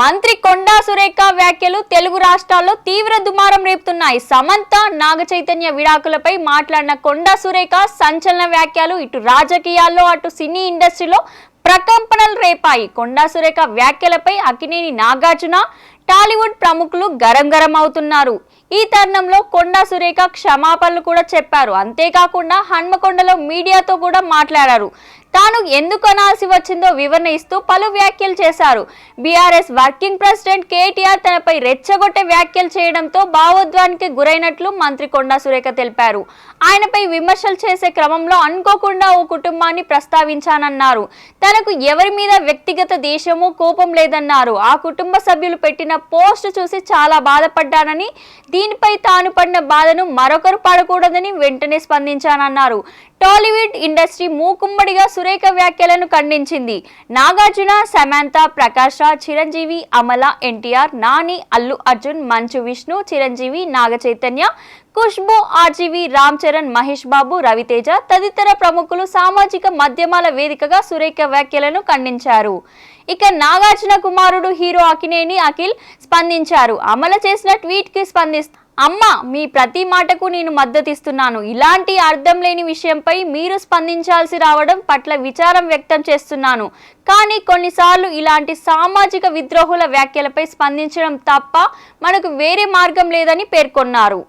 మంత్రి కొండా సురేఖ వ్యాఖ్యలు తెలుగు రాష్ట్రాల్లో తీవ్ర దుమారం రేపుతున్నాయి. సమంత నాగ చైతన్య విడాకులపై మాట్లాడిన కొండా సురేఖ సంచలన వ్యాఖ్యలు ఇటు రాజకీయాల్లో అటు సినీ ఇండస్ట్రీలో ప్రకంపనలు రేపాయి. కొండా సురేఖ వ్యాఖ్యలపై అకినేని నాగార్జున టాలీవుడ్ ప్రముఖులు గరం గరం అవుతున్నారు. ఈ తరుణంలో కొండా సురేఖ క్షమాపణలు కూడా చెప్పారు. అంతేకాకుండా హన్మకొండలో మీడియాతో కూడా మాట్లాడారు. తాను ఎందుకు అనాల్సి వచ్చిందో వివరణ ఇస్తూ పలు వ్యాఖ్యలు చేశారు. బీఆర్ఎస్ వర్కింగ్ ప్రెసిడెంట్ కేటీఆర్ తనపై రెచ్చగొట్టే వ్యాఖ్యలు చేయడంతో భావోద్వానికి గురైనట్లు మంత్రి కొండా సురేఖ తెలిపారు. ఆయనపై విమర్శలు చేసే క్రమంలో అనుకోకుండా ఓ కుటుంబాన్ని ప్రస్తావించానన్నారు. తనకు ఎవరి మీద వ్యక్తిగత దేశము కోపం లేదన్నారు. ఆ కుటుంబ సభ్యులు పెట్టిన పోస్ట్ చూసి చాలా బాధపడ్డానని దీనిపై తాను పడిన బాధను మరొకరు పడకూడదని వెంటనే స్పందించానన్నారు. టాలీవుడ్ ఇండస్ట్రీ మూకుమ్మడిగా సురేఖ వ్యాఖ్యలను ఖండించింది. నాగార్జున సమాంత ప్రకాష్ రాజ్ చిరంజీవి అమల ఎన్టీఆర్ నాని అల్లు అర్జున్ మంచు విష్ణు చిరంజీవి నాగ చైతన్య ఖుష్బు ఆర్జీవి రామ్ చరణ్ మహేష్ బాబు రవితేజ తదితర ప్రముఖులు సామాజిక మాధ్యమాల వేదికగా సురేఖ వ్యాఖ్యలను ఖండించారు. ఇక నాగార్జున కుమారుడు హీరో అకినేని అఖిల్ స్పందించారు. అమల చేసిన ట్వీట్కి స్పందిస్తూ అమ్మ మీ ప్రతి మాటకు నేను మద్దతిస్తున్నాను. ఇలాంటి అర్థం లేని విషయంపై మీరు స్పందించాల్సి రావడం పట్ల విచారం వ్యక్తం చేస్తున్నాను. కానీ కొన్నిసార్లు ఇలాంటి సామాజిక విద్రోహుల వ్యాఖ్యలపై స్పందించడం తప్ప మనకు వేరే మార్గం లేదని పేర్కొన్నారు.